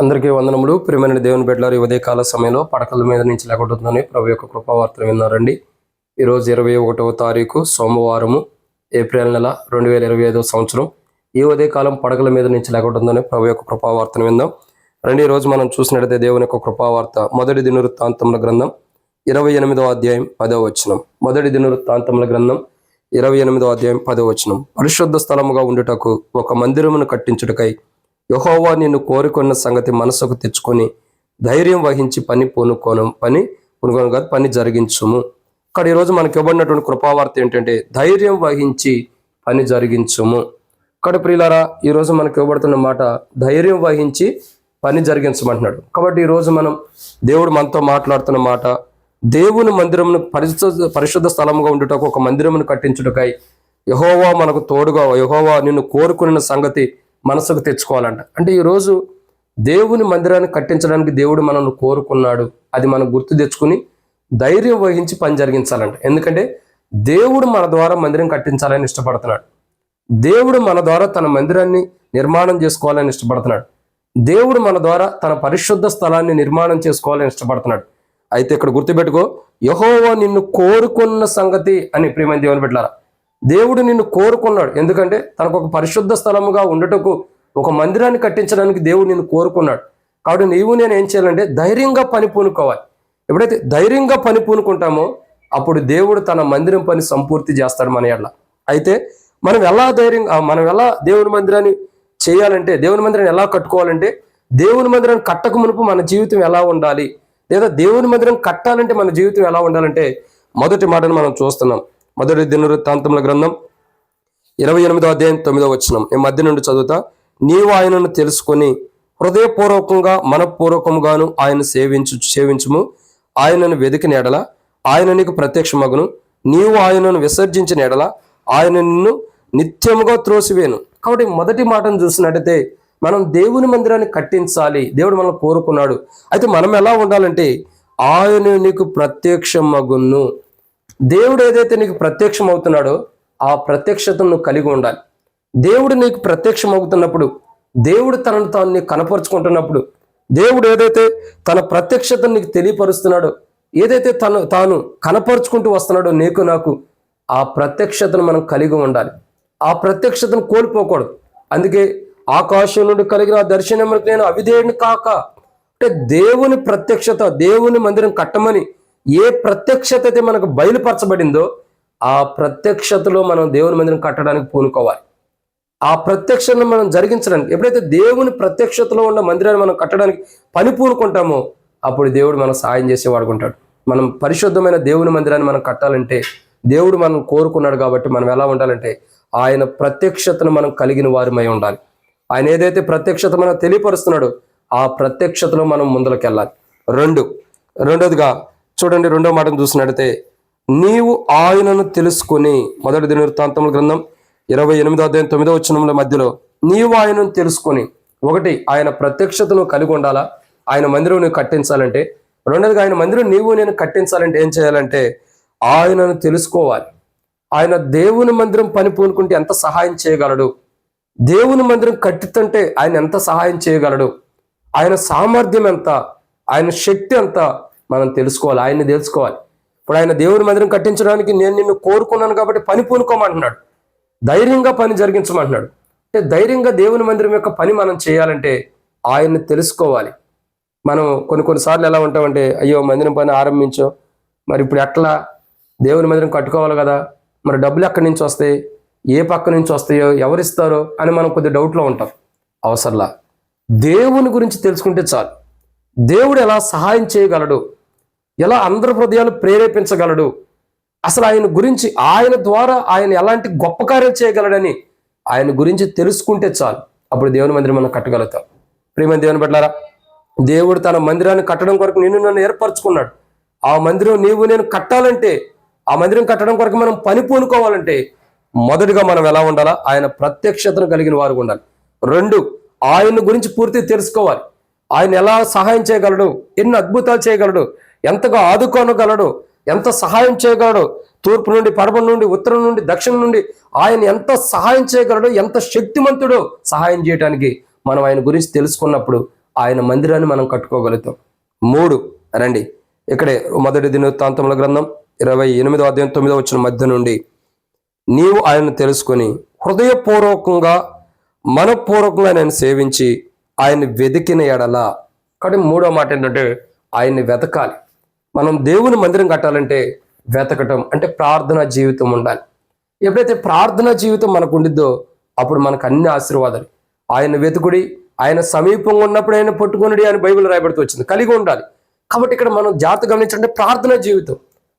అందరికీ వందనములు. ప్రియమైన దేవుని బిడ్డలారు ఈ ఉదయకాల సమయంలో పడకల మీద నుంచి లేకుంటుందని ప్రభు యొక్క కృపావార్తలు విన్నారండి. ఈరోజు ఇరవై ఒకటవ తారీఖు సోమవారము ఏప్రిల్ నెల రెండు వేల ఇరవై ఐదవ సంవత్సరం. ఈ ఉదయకాలం పడకల మీద నుంచి లేకుంటుందని ప్రభు యొక్క కృపావార్తను విందాం. రండి ఈరోజు మనం చూసినట్టయితే దేవుని యొక్క కృపావార్త మొదటి దినవృత్తాంతముల గ్రంథం ఇరవై ఎనిమిదవ అధ్యాయం పదవ వచనం. మొదటి దినవృత్తాంతముల గ్రంథం ఇరవై ఎనిమిదవ అధ్యాయం పదవ వచనం. పరిశుద్ధ స్థలముగా ఉండుటకు ఒక మందిరమును కట్టించుటకై యహోవా నిన్ను కోరుకున్న సంగతి మనసుకు తెచ్చుకొని ధైర్యం వహించి పని పూనుకోను పని పూనుకోను కాదు పని జరిగించుము. ఇక్కడ ఈరోజు మనకి ఇవ్వబడినటువంటి కృపావార్త ఏంటంటే ధైర్యం వహించి పని జరిగించుము. ఇక్కడ ప్రియులారా ఈరోజు మనకి ఇవ్వబడుతున్న మాట ధైర్యం వహించి పని జరిగించమంటున్నాడు. కాబట్టి ఈరోజు మనం దేవుడు మనతో మాట్లాడుతున్న మాట దేవుని మందిరమును పరిశుద్ధ పరిశుద్ధ స్థలముగా ఉండుటకు ఒక మందిరమును కట్టించుటకై యహోవా మనకు తోడుగా యహోవా నిన్ను కోరుకున్న సంగతి మనసుకు తెచ్చుకోవాలంట. అంటే ఈరోజు దేవుని మందిరాన్ని కట్టించడానికి దేవుడు మనల్ని కోరుకున్నాడు. అది మనం గుర్తు తెచ్చుకుని ధైర్యం వహించి పని జరిగించాలంట. ఎందుకంటే దేవుడు మన ద్వారా మందిరం కట్టించాలని ఇష్టపడుతున్నాడు. దేవుడు మన ద్వారా తన మందిరాన్ని నిర్మాణం చేసుకోవాలని ఇష్టపడుతున్నాడు. దేవుడు మన ద్వారా తన పరిశుద్ధ స్థలాన్ని నిర్మాణం చేసుకోవాలని ఇష్టపడుతున్నాడు. అయితే ఇక్కడ గుర్తుపెట్టుకో యహోవా నిన్ను కోరుకున్న సంగతి అని ప్రియమైన దేవుని పెట్టారా దేవుడు నిన్ను కోరుకున్నాడు. ఎందుకంటే తనకు ఒక పరిశుద్ధ స్థలముగా ఉండటకు ఒక మందిరాన్ని కట్టించడానికి దేవుడు నిన్ను కోరుకున్నాడు. కాబట్టి నీవు నేను ఏం చేయాలంటే ధైర్యంగా పని పూనుకోవాలి. ఎప్పుడైతే ధైర్యంగా పని పూనుకుంటామో అప్పుడు దేవుడు తన మందిరం పని సంపూర్తి చేస్తాడు మన ఎడ్ల. అయితే మనం ఎలా ధైర్యంగా మనం ఎలా దేవుని మందిరాన్ని చేయాలంటే దేవుని మందిరాన్ని ఎలా కట్టుకోవాలంటే దేవుని మందిరాన్ని కట్టక మునుపు మన జీవితం ఎలా ఉండాలి లేదా దేవుని మందిరం కట్టాలంటే మన జీవితం ఎలా ఉండాలంటే మొదటి మాటను మనం చూస్తున్నాం. మొదటి దినవృత్తాంతముల గ్రంథం ఇరవై ఎనిమిదో అధ్యాయం తొమ్మిదో వచ్చినం ఈ మధ్య నుండి చదువుతా. నీవు ఆయనను తెలుసుకొని హృదయపూర్వకంగా మనపూర్వకంగాను ఆయన సేవించు సేవించుము. ఆయనను వెతికిన ఎడల ఆయన నీకు ప్రత్యక్షమగును. నీవు ఆయనను విసర్జించిన ఎడల ఆయన నిన్ను నిత్యముగా త్రోసివేను. కాబట్టి మొదటి మాటను చూసినట్టయితే మనం దేవుని మందిరాన్ని కట్టించాలి. దేవుడు మనల్ని కోరుకున్నాడు. అయితే మనం ఎలా ఉండాలంటే ఆయన నీకు ప్రత్యక్షమగును. దేవుడు ఏదైతే నీకు ప్రత్యక్షం అవుతున్నాడో ఆ ప్రత్యక్షతను కలిగి ఉండాలి. దేవుడు నీకు ప్రత్యక్షం అవుతున్నప్పుడు దేవుడు తనను తాను నీకు కనపరుచుకుంటున్నప్పుడు దేవుడు ఏదైతే తన ప్రత్యక్షతను నీకు తెలియపరుస్తున్నాడో ఏదైతే తను తాను కనపరుచుకుంటూ వస్తున్నాడో నీకు నాకు ఆ ప్రత్యక్షతను మనం కలిగి ఉండాలి. ఆ ప్రత్యక్షతను కోల్పోకూడదు. అందుకే ఆకాశం నుండి కలిగిన ఆ దర్శనములకు నేను అవిధేయుని కాక. అంటే దేవుని ప్రత్యక్షత దేవుని మందిరం కట్టమని ఏ ప్రత్యక్షత అయితే మనకు బయలుపరచబడిందో ఆ ప్రత్యక్షతలో మనం దేవుని మందిరం కట్టడానికి పూనుకోవాలి. ఆ ప్రత్యక్షతను మనం జరిగించడానికి ఎప్పుడైతే దేవుని ప్రత్యక్షతలో ఉన్న మందిరాన్ని మనం కట్టడానికి పని పూనుకుంటామో అప్పుడు దేవుడు మనం సాయం చేసి వాడుకుంటాడు మనం పరిశుద్ధమైన దేవుని మందిరాన్ని మనం కట్టాలంటే దేవుడు మనం కోరుకున్నాడు కాబట్టి మనం ఎలా ఉండాలంటే ఆయన ప్రత్యక్షతను మనం కలిగిన వారిమై ఉండాలి. ఆయన ఏదైతే ప్రత్యక్షత మనం తెలియపరుస్తున్నాడో ఆ ప్రత్యక్షతలో మనం ముందరకెళ్ళాలి రెండు రెండోదిగా చూడండి రెండో మాటను చూసినట్టయితే నీవు ఆయనను తెలుసుకొని మొదటి దినవృత్తాంతముల గ్రంథం ఇరవై ఎనిమిదో అధ్యాయం తొమ్మిదో వచ్చినముల మధ్యలో నీవు ఆయనను తెలుసుకొని ఒకటి ఆయన ప్రత్యక్షతను కలిగి ఉండాలా? ఆయన మందిరం నువ్వు కట్టించాలంటే రెండోది ఆయన మందిరం నీవు నేను కట్టించాలంటే ఏం చేయాలంటే ఆయనను తెలుసుకోవాలి. ఆయన దేవుని మందిరం పని పూనుకుంటే ఎంత సహాయం చేయగలడు? దేవుని మందిరం కట్టుతుంటే ఆయన ఎంత సహాయం చేయగలడు? ఆయన సామర్థ్యం ఎంత? ఆయన శక్తి ఎంత? మనం తెలుసుకోవాలి ఆయన్ని తెలుసుకోవాలి. ఇప్పుడు ఆయన దేవుని మందిరం కట్టించడానికి నేను నిన్ను కోరుకున్నాను కాబట్టి పని పూనుకోమంటున్నాడు. ధైర్యంగా పని జరిగించమంటున్నాడు. అంటే ధైర్యంగా దేవుని మందిరం యొక్క పని మనం చేయాలంటే ఆయన్ని తెలుసుకోవాలి. మనం కొన్ని కొన్నిసార్లు ఎలా ఉంటామంటే అయ్యో మందిరం పని ఆరంభించో మరి ఇప్పుడు ఎట్లా దేవుని మందిరం కట్టుకోవాలి కదా మరి డబ్బులు ఎక్కడి నుంచి వస్తాయి ఏ పక్క నుంచి వస్తాయో ఎవరిస్తారో అని మనం కొద్ది డౌట్లో ఉంటాం. అవసరంలా. దేవుని గురించి తెలుసుకుంటే చాలు. దేవుడు ఎలా సహాయం చేయగలడు? ఎలా అందరి హృదయాలు ప్రేరేపించగలడు? అసలు ఆయన గురించి ఆయన ద్వారా ఆయన ఎలాంటి గొప్ప కార్యం చేయగలడని ఆయన గురించి తెలుసుకుంటే చాలు. అప్పుడు దేవుని మందిరం మనం కట్టగలుగుతాం. ప్రియమైన దేవుని పెట్టారా దేవుడు తన మందిరాన్ని కట్టడం కొరకు నిన్ను నన్ను ఏర్పరచుకున్నాడు. ఆ మందిరం నీవు నేను కట్టాలంటే ఆ మందిరం కట్టడం కొరకు మనం పని పూనుకోవాలంటే మొదటిగా మనం ఎలా ఉండాలా? ఆయన ప్రత్యక్షతను కలిగిన వారు ఉండాలి. రెండు ఆయన గురించి పూర్తి తెలుసుకోవాలి. ఆయన ఎలా సహాయం చేయగలడు? ఎన్ని అద్భుతాలు చేయగలడు? ఎంతగా ఆదుకోనగలడు ఎంత సహాయం చేయగలడు? తూర్పు నుండి పడమ నుండి ఉత్తరం నుండి దక్షిణం నుండి ఆయన ఎంత సహాయం చేయగలడు ఎంత శక్తిమంతుడో సహాయం చేయడానికి మనం ఆయన గురించి తెలుసుకున్నప్పుడు ఆయన మందిరాన్ని మనం కట్టుకోగలుగుతాం. మూడు రండి. ఇక్కడే మొదటి దినవృత్తాంతముల గ్రంథం ఇరవై ఎనిమిదో అధ్యాయం తొమ్మిదో వచ్చిన మధ్య నుండి నీవు ఆయనను తెలుసుకొని హృదయపూర్వకంగా మనపూర్వకంగా ఆయన సేవించి ఆయన్ని వెతికిన ఎడల కాబట్టి మూడో మాట ఏంటంటే ఆయన్ని వెతకాలి. మనం దేవుని మందిరం కట్టాలంటే వెతకటం అంటే ప్రార్థన జీవితం ఉండాలి. ఎప్పుడైతే ప్రార్థన జీవితం మనకు ఉండిద్దో అప్పుడు మనకు అన్ని ఆశీర్వాదాలు. ఆయన వెతుకుడి ఆయన సమీపంగా ఉన్నప్పుడు ఆయన పట్టుకునుడి అని బైబిల్ రాయబడుతూ వచ్చింది. కలిగి ఉండాలి. కాబట్టి ఇక్కడ మనం జాగ్రత్త గమనించాలంటే ప్రార్థన జీవితం.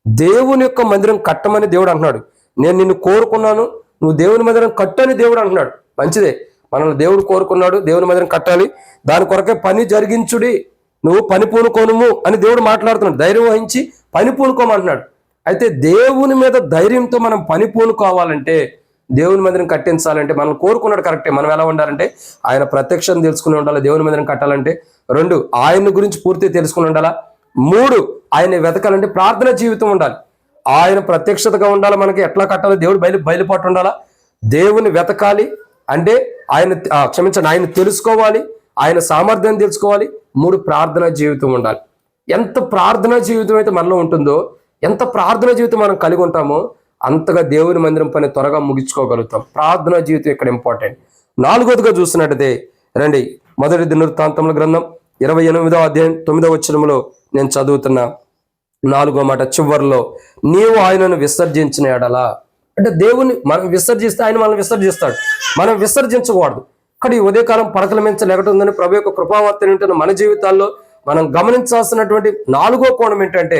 దేవుని యొక్క మందిరం కట్టమని దేవుడు అంటున్నాడు. నేను నిన్ను కోరుకున్నాను నువ్వు దేవుని మందిరం కట్టని దేవుడు అంటున్నాడు. మంచిదే. మనల్ని దేవుడు కోరుకున్నాడు దేవుని మందిరం కట్టాలి. దాని కొరకే పని జరిగించుడి. నువ్వు పని పూనుకోనుము అని దేవుడు మాట్లాడుతున్నాడు. ధైర్యం వహించి పని పూనుకోమంటున్నాడు అయితే దేవుని మీద ధైర్యంతో మనం పని పూనుకోవాలంటే దేవుని మందిరం కట్టించాలంటే మనం కోరుకున్నాడు కరెక్టే. మనం ఎలా ఉండాలంటే ఆయన ప్రత్యక్షం తెలుసుకుని ఉండాలి దేవుని మందిరం కట్టాలంటే. రెండు ఆయన గురించి పూర్తిగా తెలుసుకుని ఉండాలా? మూడు ఆయన వెతకాలంటే ప్రార్థన జీవితం ఉండాలి. ఆయన ప్రత్యక్షతగా ఉండాలి మనకి? ఎట్లా కట్టాలో? దేవుడు బయలు బయలుపాటు ఉండాలా? దేవుని వెతకాలి అంటే ఆయన క్షమించండి ఆయన తెలుసుకోవాలి ఆయన సామర్థ్యం తెలుసుకోవాలి మూడు ప్రార్థన జీవితం ఉండాలి. ఎంత ప్రార్థన జీవితం అయితే మనలో ఉంటుందో ఎంత ప్రార్థన జీవితం మనం కలిగి ఉంటామో అంతగా దేవుని మందిరం పని త్వరగా ముగించుకోగలుగుతాం. ప్రార్థన జీవితం ఇక్కడ ఇంపార్టెంట్. నాలుగోదిగా చూసినట్టయితే రండి మొదటి దినవృత్తాంతముల గ్రంథం ఇరవై ఎనిమిదో అధ్యాయం తొమ్మిదో వచ్చరంలో నేను చదువుతున్నా నాలుగో మాట చివరిలో నీవు ఆయనను విసర్జించిన ఎడలా. అంటే దేవుని మనం విసర్జిస్తే ఆయన మనల్ని విసర్జిస్తాడు. మనం విసర్జించకూడదు. కానీ ఈ ఉదయకాలం పడకల మించ లేకటుందని ప్రభు యొక్క కృపావర్తన ఉంటున్న మన జీవితాల్లో మనం గమనించాల్సినటువంటి నాలుగో కోణం ఏంటంటే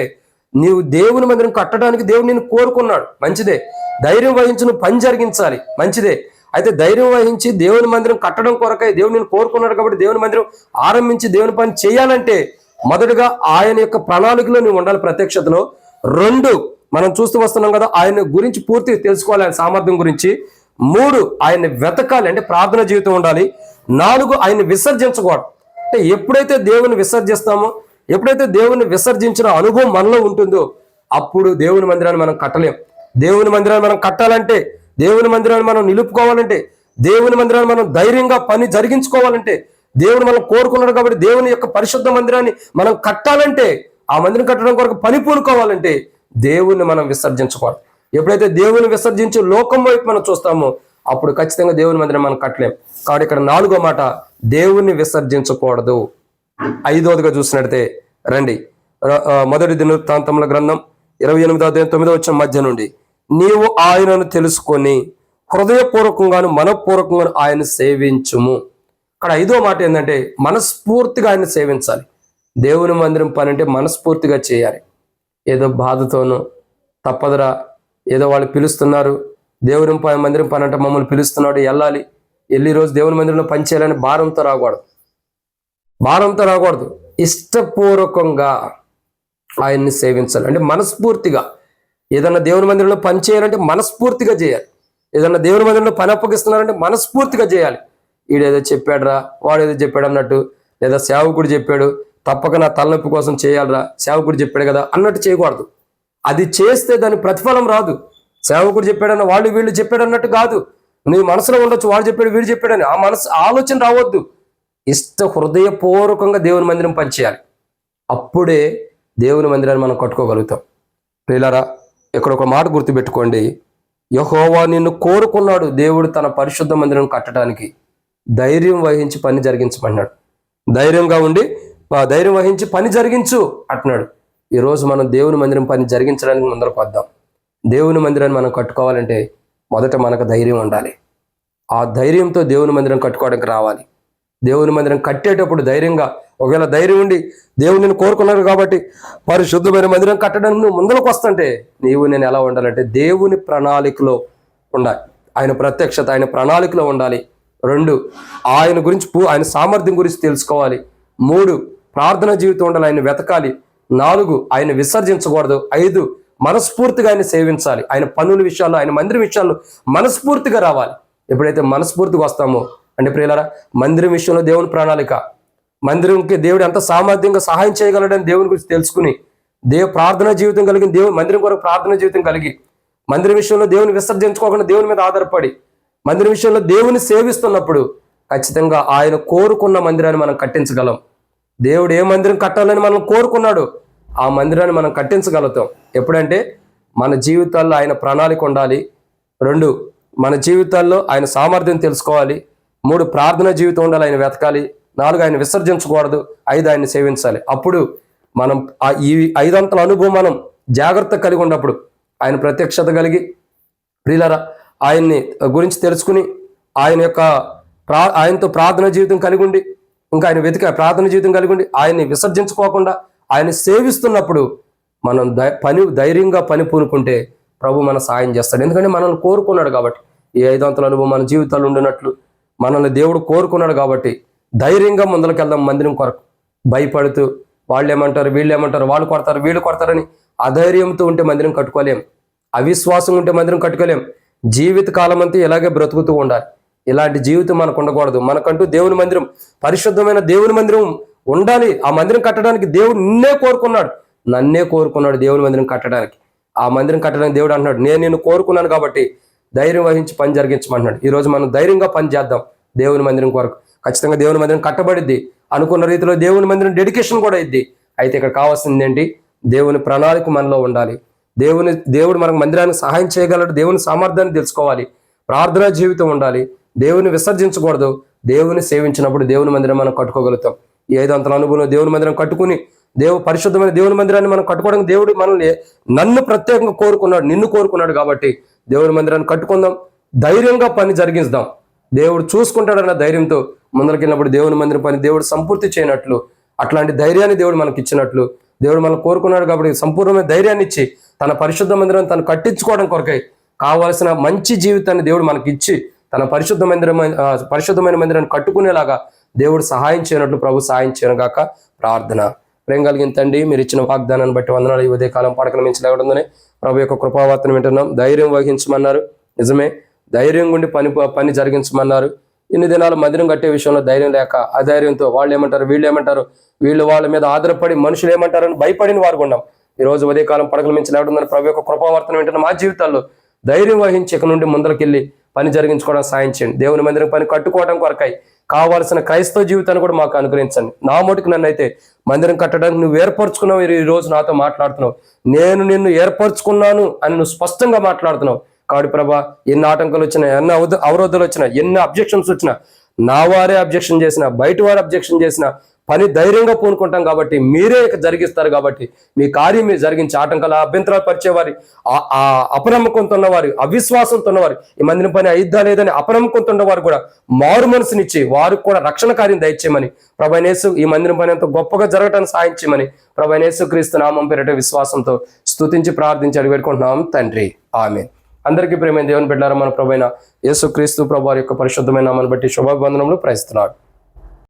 నీవు దేవుని మందిరం కట్టడానికి దేవుడు నేను కోరుకున్నాడు. మంచిదే. ధైర్యం వహించి నువ్వు పని జరిగించాలి. మంచిదే. అయితే ధైర్యం వహించి దేవుని మందిరం కట్టడం కొరకై దేవుడు నేను కోరుకున్నాడు కాబట్టి దేవుని మందిరం ఆరంభించి దేవుని పని చేయాలంటే మొదటగా ఆయన యొక్క ప్రణాళికలో నువ్వు ఉండాలి ప్రత్యక్షతలో. రెండు మనం చూస్తూ వస్తున్నాం కదా ఆయన గురించి పూర్తిగా తెలుసుకోవాలి ఆయన సామర్థ్యం గురించి. మూడు ఆయన్ని వెతకాలి అంటే ప్రార్థన జీవితం ఉండాలి. నాలుగు ఆయన్ని విసర్జించకూడదు. అంటే ఎప్పుడైతే దేవుని విసర్జిస్తామో ఎప్పుడైతే దేవుని విసర్జించిన అనుభవం మనలో ఉంటుందో అప్పుడు దేవుని మందిరాన్ని మనం కట్టలేం. దేవుని మందిరాన్ని మనం కట్టాలంటే దేవుని మందిరాన్ని మనం నిలుపుకోవాలంటే దేవుని మందిరాన్ని మనం ధైర్యంగా పని జరిగించుకోవాలంటే దేవుడు మనం కోరుకున్నాడు కాబట్టి దేవుని యొక్క పరిశుద్ధ మందిరాన్ని మనం కట్టాలంటే ఆ మందిరం కట్టడం కొరకు పని పూనుకోవాలంటే దేవుణ్ణి మనం విసర్జించకూడదు. ఎప్పుడైతే దేవుని విసర్జించి లోకం వైపు మనం చూస్తామో అప్పుడు ఖచ్చితంగా దేవుని మందిరం మనం కట్టలేం. కాబట్టి ఇక్కడ నాలుగో మాట దేవుణ్ణి విసర్జించకూడదు. ఐదవదిగా చూసినట్టే రండి. మొదటి దినవృత్తాంతముల గ్రంథం ఇరవై ఎనిమిదో అధ్యాయం తొమ్మిదో వచ్చిన మధ్య నుండి. నీవు ఆయనను తెలుసుకొని హృదయపూర్వకంగాను మనపూర్వకంగాను ఆయన సేవించుము. ఇక్కడ ఐదో మాట ఏంటంటే మనస్ఫూర్తిగా ఆయన సేవించాలి. దేవుని మందిరం పని అంటే మనస్ఫూర్తిగా చేయాలి. ఏదో బాధతోనూ తప్పదురా ఏదో వాళ్ళు పిలుస్తున్నారు. దేవుని ప- మందిరం పని అంటే మమ్మల్ని పిలుస్తున్నాడు. వెళ్ళాలి. వెళ్ళి రోజు దేవుని మందిరంలో పని చేయాలని భారంతో రాకూడదు. భారంతో రాకూడదు. ఇష్టపూర్వకంగా ఆయన్ని సేవించాలి. అంటే మనస్ఫూర్తిగా. ఏదన్నా దేవుని మందిరంలో పని చేయాలంటే మనస్ఫూర్తిగా చేయాలి. ఏదన్నా దేవుని మందిరంలో పని అప్పగిస్తున్నారంటే మనస్ఫూర్తిగా చేయాలి. వీడేదో చెప్పాడురా వాడేదో చెప్పాడు అన్నట్టు లేదా సేవకుడు చెప్పాడు తప్పక నా తలనొప్పి కోసం చేయాలిరా సేవకుడు చెప్పాడు కదా అన్నట్టు చేయకూడదు. అది చేస్తే దాని ప్రతిఫలం రాదు. సేవకుడు చెప్పాడన్న వాళ్ళు వీళ్ళు చెప్పాడు అన్నట్టు కాదు. నీ మనసులో ఉండొచ్చు వాడు చెప్పాడు వీడు చెప్పాడని. ఆ మనసు ఆలోచన రావద్దు. ఇష్ట హృదయపూర్వకంగా దేవుని మందిరం పనిచేయాలి. అప్పుడే దేవుని మందిరాన్ని మనం కట్టుకోగలుగుతాం. ప్రియులారా ఇక్కడ ఒక మాట గుర్తుపెట్టుకోండి. యహోవా నిన్ను కోరుకున్నాడు దేవుడు తన పరిశుద్ధ మందిరం కట్టడానికి. ధైర్యం వహించి పని జరిగించమన్నాడు. ధైర్యంగా ఉండి ధైర్యం వహించి పని జరిగించు అంటున్నాడు. ఈరోజు మనం దేవుని మందిరం పని జరిగించడానికి ముందరకు వద్దాం దేవుని మందిరాన్ని మనం కట్టుకోవాలంటే మొదట మనకు ధైర్యం ఉండాలి. ఆ ధైర్యంతో దేవుని మందిరం కట్టుకోవడానికి రావాలి. దేవుని మందిరం కట్టేటప్పుడు ధైర్యంగా ఒకవేళ ధైర్యం ఉండి దేవుని కోరుకున్నారు కాబట్టి పరిశుద్ధమైన మందిరం కట్టడానికి నువ్వు ముందరకు వస్తుంటే నీవు నేను ఎలా ఉండాలంటే దేవుని ప్రణాళికలో ఉండాలి. ఆయన ప్రత్యక్షత ఆయన ప్రణాళికలో ఉండాలి. రెండు ఆయన గురించి పూ- ఆయన సామర్థ్యం గురించి తెలుసుకోవాలి. మూడు ప్రార్థన జీవితం ఉండాలి. ఆయన వెతకాలి. నాలుగు ఆయన విసర్జించకూడదు. ఐదు మనస్ఫూర్తిగా ఆయన సేవించాలి. ఆయన పనుల విషయాల్లో ఆయన మందిరం విషయాల్లో మనస్ఫూర్తిగా రావాలి. ఎప్పుడైతే మనస్ఫూర్తిగా వస్తామో అంటే ప్రియులరా మందిరం విషయంలో దేవుని ప్రణాళిక. మందిరంకి దేవుడు ఎంత సామర్థ్యంగా సహాయం చేయగలడని దేవుని గురించి తెలుసుకుని దేవు ప్రార్థన జీవితం కలిగి దేవుని మందిరం కొరకు ప్రార్థన జీవితం కలిగి మందిరం విషయంలో దేవుని విసర్జించుకోకుండా దేవుని మీద ఆధారపడి మందిరం విషయంలో దేవుని సేవిస్తున్నప్పుడు ఖచ్చితంగా ఆయన కోరుకున్న మందిరాన్ని మనం కట్టించగలం. దేవుడు ఏ మందిరం కట్టాలని మనం కోరుకున్నాడు ఆ మందిరాన్ని మనం కట్టించగలుగుతాం. ఎప్పుడంటే మన జీవితాల్లో ఆయన ప్రణాళిక ఉండాలి. రెండు మన జీవితాల్లో ఆయన సామర్థ్యం తెలుసుకోవాలి. మూడు ప్రార్థన జీవితం ఉండాలి ఆయన వెతకాలి. నాలుగు ఆయన విసర్జించకూడదు. ఐదు ఆయన సేవించాలి. అప్పుడు మనం ఆ ఈ ఐదంతల అనుభవం మనం జాగ్రత్త కలిగి ఉన్నప్పుడు ఆయన ప్రత్యక్షత కలిగి ప్రియులరా ఆయన్ని గురించి తెలుసుకుని ఆయన యొక్క ప్రా ఆయనతో ప్రార్థన జీవితం కలిగి ఉండి ఇంకా ఆయన వెతిక ప్రార్థన జీవితం కలిగి ఆయన్ని విసర్జించుకోకుండా ఆయన సేవిస్తున్నప్పుడు మనం పని ధైర్యంగా పని పూనుకుంటే ప్రభు మన సాయం చేస్తాడు. ఎందుకంటే మనల్ని కోరుకున్నాడు కాబట్టి. ఈ ఐదంతల అనుభవం మన జీవితాలు ఉండినట్లు మనల్ని దేవుడు కోరుకున్నాడు కాబట్టి ధైర్యంగా ముందరకెళ్దాం మందిరం కొరకు. భయపడుతూ వాళ్ళు ఏమంటారు వీళ్ళు ఏమంటారు వాళ్ళు కొడతారు వీళ్ళు కొడతారని అధైర్యంతో ఉంటే మందిరం కట్టుకోలేం. అవిశ్వాసం ఉంటే మందిరం కట్టుకోలేం. జీవిత కాలం అంతా ఇలాగే బ్రతుకుతూ ఉండాలి. ఇలాంటి జీవితం మనకు ఉండకూడదు. మనకంటూ దేవుని మందిరం పరిశుద్ధమైన దేవుని మందిరం ఉండాలి. ఆ మందిరం కట్టడానికి దేవుడు నిన్నే కోరుకున్నాడు. నన్నే కోరుకున్నాడు దేవుని మందిరం కట్టడానికి. ఆ మందిరం కట్టడానికి దేవుడు అంటున్నాడు నేను నిన్ను కోరుకున్నాను కాబట్టి ధైర్యం వహించి పని జరిగించమంటున్నాడు. ఈరోజు మనం ధైర్యంగా పని చేద్దాం దేవుని మందిరం కొరకు. ఖచ్చితంగా దేవుని మందిరం కట్టబడిద్ది. అనుకున్న రీతిలో దేవుని మందిరం డెడికేషన్ కూడా ఇద్ది. అయితే ఇక్కడ కావాల్సింది ఏంటి? దేవుని ప్రణాళిక మనలో ఉండాలి. దేవుని దేవుడు మనకు మందిరానికి సహాయం చేయగలడు. దేవుని సామర్థ్యాన్ని తెలుసుకోవాలి. ప్రార్థనా జీవితం ఉండాలి. దేవుని విసర్జించకూడదు. దేవుని సేవించినప్పుడు దేవుని మందిరం మనం కట్టుకోగలుగుతాం. ఏదో అంతల అనుభవం దేవుని మందిరం కట్టుకుని దేవు పరిశుద్ధమైన దేవుని మందిరాన్ని మనం కట్టుకోవడానికి దేవుడు మనల్ని నన్ను ప్రత్యేకంగా కోరుకున్నాడు నిన్ను కోరుకున్నాడు కాబట్టి దేవుని మందిరాన్ని కట్టుకుందాం. ధైర్యంగా పని జరిగిద్దాం దేవుడు చూసుకుంటాడన్న ధైర్యంతో ముందరికెళ్ళినప్పుడు దేవుని మందిరం పని దేవుడు సంపూర్తి చేయనట్లు అట్లాంటి ధైర్యాన్ని దేవుడు మనకి ఇచ్చినట్లు దేవుడు మనం కోరుకున్నాడు కాబట్టి సంపూర్ణమైన ధైర్యాన్ని ఇచ్చి తన పరిశుద్ధ మందిరం తను కట్టించుకోవడం కొరకై కావలసిన మంచి జీవితాన్ని దేవుడు మనకి ఇచ్చి తన పరిశుద్ధ మందిరం పరిశుద్ధమైన మందిరాన్ని కట్టుకునేలాగా దేవుడు సహాయం చేయనట్లు ప్రభు సహాయం చేయను గాక ప్రార్థన. ప్రేమ కలిగిన తండ్రి మీరు ఇచ్చిన వాగ్దానాన్ని బట్టి వందనాలు ఈ ఉదయ కాలం పడకల మించి లేకుండానే ప్రభు యొక్క కృపావార్తను వింటున్నాం. ధైర్యం వహించమన్నారు. నిజమే ధైర్యం గుండి పని పని జరిగించమన్నారు. ఇన్ని దినాలు మందిరం కట్టే విషయంలో ధైర్యం లేక అధైర్యంతో వాళ్ళు ఏమంటారు వీళ్ళు ఏమంటారు వీళ్ళు వాళ్ళ మీద ఆధారపడి మనుషులు ఏమంటారని భయపడిన వారు ఉన్నాం ఈ రోజు ఉదయకాలం పడకల మించి లేకుండానే ప్రభు యొక్క కృపావార్తను వింటున్న మా జీవితాల్లో ధైర్యం వహించి ఇక నుండి ముందరకెళ్ళి పని జరిగించుకోవడం సాయం చేయండి. దేవుని మందిరం పని కట్టుకోవడం కొరకై కావాల్సిన క్రైస్తవ జీవితాన్ని కూడా మాకు అనుగ్రహించండి. నా మటుకు నన్ను అయితే మందిరం కట్టడానికి నువ్వు ఏర్పరచుకున్నావు ఈ రోజు నాతో మాట్లాడుతున్నావు. నేను నిన్ను ఏర్పరచుకున్నాను అని నువ్వు స్పష్టంగా మాట్లాడుతున్నావు. కాబట్టి ప్రభా ఎన్ని ఆటంకాలు వచ్చినా ఎన్ని అవధ అవరోధాలు వచ్చినా ఎన్ని అబ్జెక్షన్స్ వచ్చినా నా వారే అబ్జెక్షన్ చేసిన బయట వారు అబ్జెక్షన్ చేసినా పని ధైర్యంగా పూనుకుంటాం కాబట్టి మీరే జరిగిస్తారు కాబట్టి మీ కార్యం మీరు జరిగించి ఆటంకాలు అభ్యంతరాలు పరిచేవారి ఆ- ఆ అపనమ్మకంతో ఉన్నవారు అవిశ్వాసంతో ఉన్నవారు ఈ మందిరం పని అయిద్దా లేదని అపనమ్మకంతో ఉన్నవారు కూడా మారు మనసునిచ్చి వారికి కూడా రక్షణ కార్యం దయచేయమని ప్రభనేసు ఈ మందిరం పని ఎంతో గొప్పగా జరగటానికి సాయించమని ప్రభనేసు క్రీస్తు నామం పేరిట విశ్వాసంతో స్తుతించి ప్రార్థించి అడిగిపెట్టుకుంటున్నాం తండ్రి. ఆమె అందరికీ ప్రేమ దేవుని బిడ్డారా మన ప్రభైన యేసు క్రీస్తు ప్రభు వారి యొక్క పరిశుద్ధమైన నామాన్ని బట్టి శుభాభివందనములు ప్రయత్నాడు